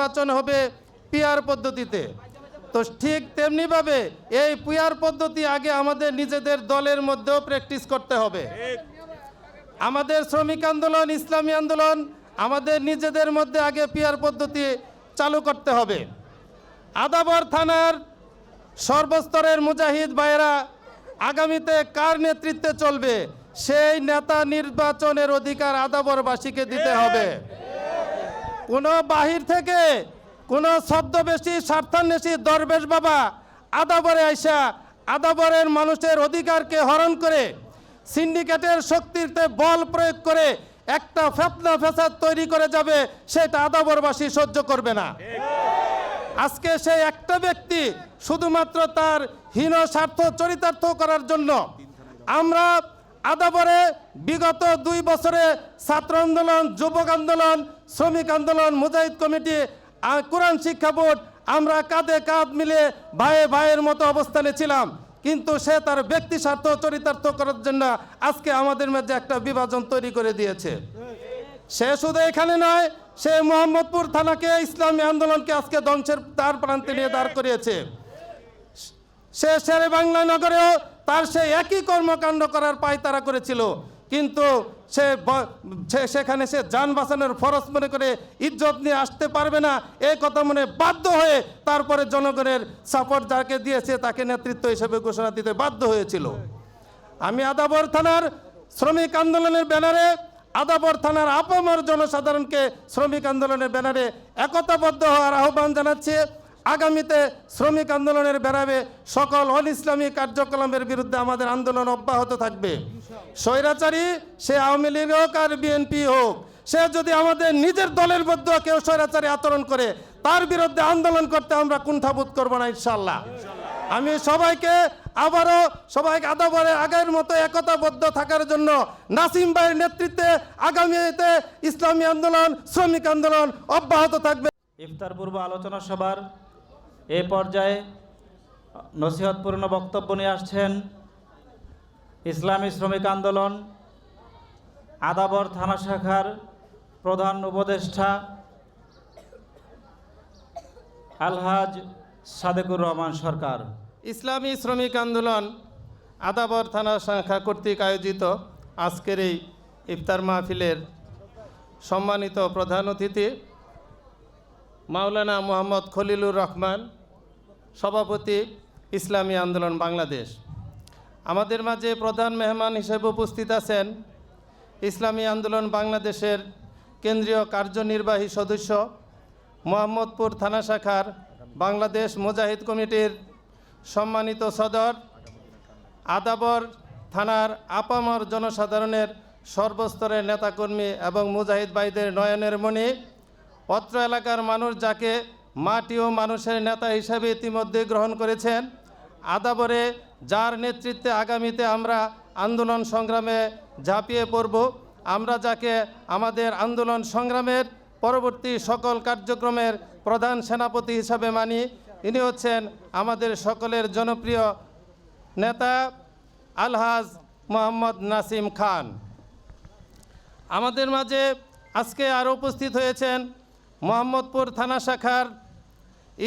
নির্বাচন হবে পিয়ার পদ্ধতিতে। তো ঠিক তেমনিভাবে এই পিয়ার পদ্ধতি আগে আমাদের নিজেদের দলের মধ্যেও প্র্যাকটিস করতে হবে। আমাদের শ্রমিক আন্দোলন ইসলামী আন্দোলন আমাদের নিজেদের মধ্যে আগে পিয়ার পদ্ধতি চালু করতে হবে। আদাবর থানার সর্বস্তরের মুজাহিদ ভাইয়েরা আগামীতে কার নেতৃত্বে চলবে? সেই নেতা নির্বাচনের অধিকার আদাবরবাসীকে দিতে হবে। কোনো বাহির থেকে কোনো ছদ্মবেশী স্বার্থান্বেষী দরবেশ বাবা আদাবরে আইসা আদাবরের মানুষের অধিকারকে হরণ করে সিন্ডিকেটের শক্তিতে বল প্রয়োগ করে একটা ফেতনা ফেসাদ তৈরি করে যাবে, সেটা আদাবরবাসী সহ্য করবে না। আজকে সেই একটা ব্যক্তি শুধুমাত্র তার হীন স্বার্থ চরিতার্থ করার জন্য আমরা আদাবরে বিগত দুই বছরে ছাত্র আন্দোলন, যুবক আন্দোলন, শ্রমিক আন্দোলন, মুজাহিদ কমিটি কোরআন শিক্ষা বোর্ড, আমরা কাঁধে কাঁধ মিলে ভাইয়ে ভাইয়ের মতো অবস্থানে ছিলাম। কিন্তু সে তার ব্যক্তি স্বার্থ, চরিতার্থ করার জন্য আজকে আমাদের মধ্যে একটা বিভাজন তৈরি করে দিয়েছে। সে শুধু এখানে নয়, সে মোহাম্মদপুর থানাকে ইসলামী আন্দোলনকে আজকে ধ্বংসের তার প্রান্তে নিয়ে দাঁড় করিয়েছে। সে শেরে বাংলা নগরেও তার সে একই কর্মকাণ্ড করার পায় তারা করেছিল। কিন্তু সে সেখানে সে যান বাঁচানোর ফরজ মনে করে ইজ্জত নিয়ে আসতে পারবে না। এই কথা মনে বাধ্য হয়ে তারপরে জনগণের সাপোর্ট যাকে দিয়েছে তাকে নেতৃত্ব হিসেবে ঘোষণা দিতে বাধ্য হয়েছিল। আমি আদাবর থানার শ্রমিক আন্দোলনের ব্যানারে, আদাবর থানার আপামর জনসাধারণকে শ্রমিক আন্দোলনের ব্যানারে একতাবদ্ধ হওয়ার আহ্বান জানাচ্ছি। আগামীতে শ্রমিক আন্দোলনের বেড়াবে সকল অন ইসলামী কার্যক্রমের বিরুদ্ধে আমাদের আন্দোলন অব্যাহত থাকবে। স্বৈরাচারী, সে আওয়ামী লীগ হোক আর বিএনপি হোক, সে যদি আমাদের নিজের দলের মধ্যে কেউ স্বৈরাচারী আচরণ করে, তার বিরুদ্ধে আন্দোলন করতে আমরা কুণ্ঠাবোধ করব না ইনশাল্লাহ আমি সবাইকে আবারও সবাইকে আদাবরে আগের মতো একতাবদ্ধ থাকার জন্য নাসিম ভাইয়ের নেতৃত্বে আগামীতে ইসলামী আন্দোলন, শ্রমিক আন্দোলন অব্যাহত থাকবে। ইফতার পূর্ব আলোচনা সভার এ পর্যায়ে নসিহতপূর্ণ বক্তব্য নিয়ে আসছেন ইসলামী শ্রমিক আন্দোলন, আদাবর থানা শাখার প্রধান উপদেষ্টা আলহাজ সাদেকুর রহমান সরকার। ইসলামী শ্রমিক আন্দোলন, আদাবর থানা শাখা কর্তৃক আয়োজিত আজকের এই ইফতার মাহফিলের সম্মানিত প্রধান অতিথি মাওলানা মোহাম্মদ খলিলুর রহমান সভাপতি ইসলামী আন্দোলন বাংলাদেশ। আমাদের মাঝে প্রধান মেহমান হিসেবে উপস্থিত আছেন ইসলামী আন্দোলন বাংলাদেশের কেন্দ্রীয় কার্যনির্বাহী সদস্য মোহাম্মদপুর থানা শাখার বাংলাদেশ মুজাহিদ কমিটির সম্মানিত সদর আদাবর থানার আপামর জনসাধারণের সর্বস্তরের নেতাকর্মী এবং মুজাহিদ ভাইদের নয়নের মণি, অত্র এলাকার মানুষ যাকে মাটি ও মানুষের নেতা হিসাবে ইতিমধ্যে গ্রহণ করেছেন। আদাবরে যার নেতৃত্বে আগামীতে আমরা আন্দোলন সংগ্রামে ঝাঁপিয়ে পড়ব, আমরা যাকে আমাদের আন্দোলন সংগ্রামের পরবর্তী সকল কার্যক্রমের প্রধান সেনাপতি হিসাবে মানি, ইনি হচ্ছেন আমাদের সকলের জনপ্রিয় নেতা আলহাজ মোহাম্মদ নাসিম খান। আমাদের মাঝে আজকে আরও উপস্থিত হয়েছেন মোহাম্মদপুর থানা শাখার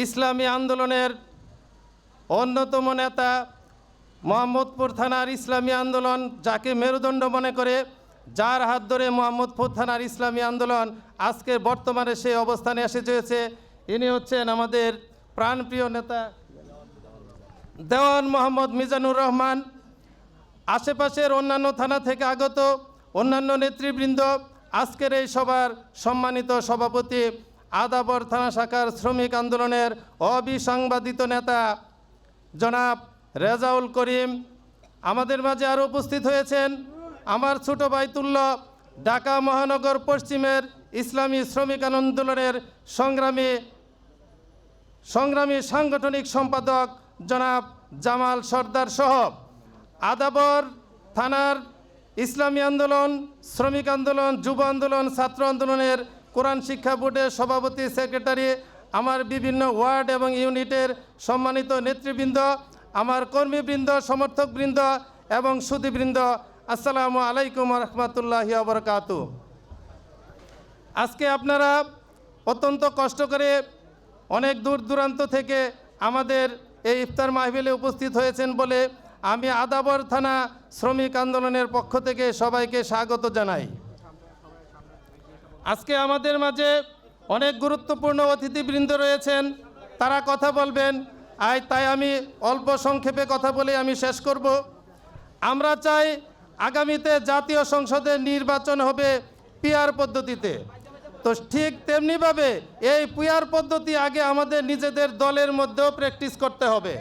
ইসলামী আন্দোলনের অন্যতম নেতা মোহাম্মদপুর থানার ইসলামী আন্দোলন, যাকে মেরুদণ্ড মনে করে যার হাত ধরে মোহাম্মদপুর থানার ইসলামী আন্দোলন আজকে বর্তমানে সেই অবস্থানে এসে চলেছে। ইনি হচ্ছেন আমাদের প্রাণপ্রিয় নেতা দেওয়ান মোহাম্মদ মিজানুর রহমান। আশেপাশের অন্যান্য থানা থেকে আগত অন্যান্য নেতৃবৃন্দ আজকের এই সভার সম্মানিত সভাপতি আদাবর থানা শাখার শ্রমিক আন্দোলনের অবিসংবাদিত নেতা জনাব রেজাউল করিম। আমাদের মাঝে আরও উপস্থিত হয়েছেন আমার ছোট ভাই তুল্য, ঢাকা মহানগর পশ্চিমের ইসলামী শ্রমিক আন্দোলনের সংগ্রামী সংগ্রামী সাংগঠনিক সম্পাদক জনাব জামাল সর্দার সহ। আদাবর থানার ইসলামী আন্দোলন, শ্রমিক আন্দোলন, যুব আন্দোলন, ছাত্র আন্দোলনের কোরআন শিক্ষা বোর্ডের সভাপতি, সেক্রেটারি, আমার বিভিন্ন ওয়ার্ড এবং ইউনিটের সম্মানিত নেতৃবৃন্দ, আমার কর্মীবৃন্দ, সমর্থকবৃন্দ এবং সুদীবৃন্দ আসসালামু আলাইকুম রহমতুল্লাহি আবরকাতু আজকে আপনারা অত্যন্ত কষ্ট করে অনেক দূর দূরান্ত থেকে আমাদের এই ইফতার মাহফিলে উপস্থিত হয়েছেন বলে আমি আদাবর থানা শ্রমিক আন্দোলনের পক্ষ থেকে সবাইকে স্বাগত জানাই। আজকে আমাদের মাঝে অনেক গুরুত্বপূর্ণ অতিথিবৃন্দ রয়েছেন, তারা কথা বলবেন। আই তাই আমি অল্প সংক্ষেপে কথা বলে আমি শেষ করব। আমরা চাই আগামীতে জাতীয় সংসদের নির্বাচন হবে পিয়ার পদ্ধতিতে। তো ঠিক তেমনিভাবে এই পিয়ার পদ্ধতি আগে আমাদের নিজেদের দলের মধ্যেও প্র্যাকটিস করতে হবে।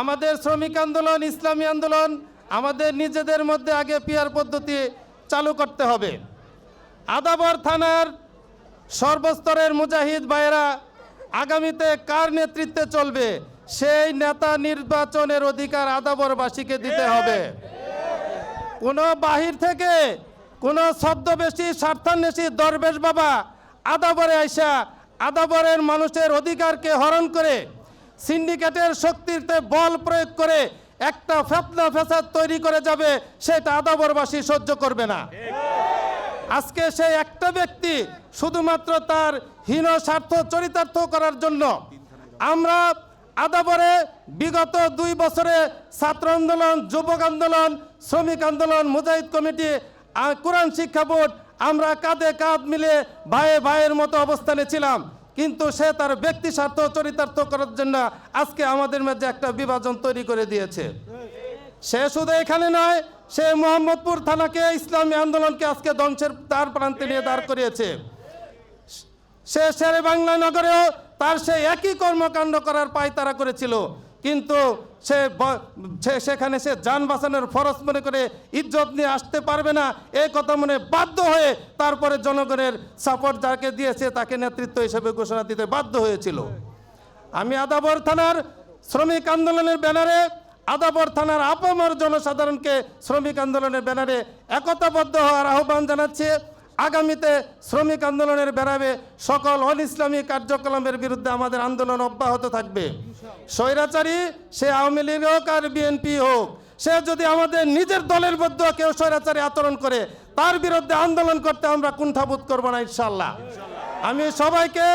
আমাদের শ্রমিক আন্দোলন, ইসলামী আন্দোলন আমাদের নিজেদের মধ্যে আগে পিয়ার পদ্ধতি চালু করতে হবে। আদাবর থানার সর্বস্তরের মুজাহিদ ভাইয়েরা, আগামীতে কার নেতৃত্বে চলবে? সেই নেতা নির্বাচনের অধিকার আদাবরবাসীকে দিতে হবে। কোনো বাহির থেকে কোনো ছদ্মবেশী, স্বার্থান্বেষী দরবেশ বাবা আদাবরে আইসা আদাবরের মানুষের অধিকারকে হরণ করে সিন্ডিকেটের শক্তিতে বল প্রয়োগ করে একটা ফেতনা ফেসাদ তৈরি করে যাবে, সেটা আদাবরবাসী সহ্য করবে না। আজকে সেই একটা ব্যক্তি শুধুমাত্র তার হীন স্বার্থ চরিতার্থ করার জন্য। আমরা আদাবরে বিগত দুই বছরে ছাত্র আন্দোলন, যুবক আন্দোলন, শ্রমিক আন্দোলন, মুজাহিদ কমিটি কোরআন শিক্ষা বোর্ড, আমরা কাঁধে কাঁধ মিলে ভাইয়ে ভাইয়ের মতো অবস্থানে ছিলাম। কিন্তু সে তার ব্যক্তি স্বার্থ চরিতার্থ করার জন্য আজকে আমাদের মাঝে একটা বিভাজন তৈরি করে দিয়েছে। সে শুধু এখানে নয়, সে মোহাম্মদপুর থানাকে ইসলামী আন্দোলনকে আজকে ধ্বংসের তার প্রান্তে নিয়ে দাঁড় করিয়েছে। সে শেরে বাংলা নগরেও তার সে একই কর্মকাণ্ড করার পায় তারা করেছিল। কিন্তু সে সেখানে সে যান বাঁচানোর ফরজ মনে করে ইজ্জত নিয়ে আসতে পারবে না। এই কথা মনে বাধ্য হয়ে তারপরে জনগণের সাপোর্ট যাকে দিয়েছে তাকে নেতৃত্ব হিসেবে ঘোষণা দিতে বাধ্য হয়েছিল। আমি আদাবর থানার শ্রমিক আন্দোলনের ব্যানারে, আদাবর থানার আপামর জনসাধারণকে শ্রমিক আন্দোলনের ব্যানারে একতাবদ্ধ হওয়ার আহ্বান জানাচ্ছি। আগামীতে শ্রমিক আন্দোলনের বেড়াবে সকল অন ইসলামী কার্যক্রমের বিরুদ্ধে আমাদের আন্দোলন অব্যাহত থাকবে। স্বৈরাচারী, সে আওয়ামী লীগ হোক আর বিএনপি হোক, সে যদি আমাদের নিজের দলের মধ্যে কেউ স্বৈরাচারী আচরণ করে, তার বিরুদ্ধে আন্দোলন করতে আমরা কুণ্ঠাবোধ করব না ইনশাল্লাহ আমি সবাইকে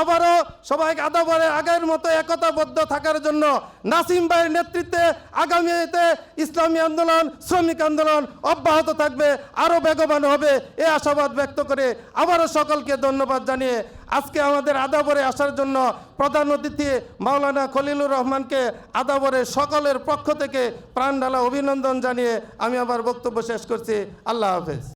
আবারও সবাইকে আদাবরে আগের মতো একতাবদ্ধ থাকার জন্য নাসিম ভাইয়ের নেতৃত্বে আগামীতে ইসলামী আন্দোলন, শ্রমিক আন্দোলন অব্যাহত থাকবে, আরও বেগবান হবে, এ আশাবাদ ব্যক্ত করে আবারও সকলকে ধন্যবাদ জানিয়ে আজকে আমাদের আদাবরে আসার জন্য প্রধান অতিথি মাওলানা খলিলুর রহমানকে আদাবরে সকলের পক্ষ থেকে প্রাণ ঢালা অভিনন্দন জানিয়ে আমি আমার বক্তব্য শেষ করছি। আল্লাহ হাফেজ।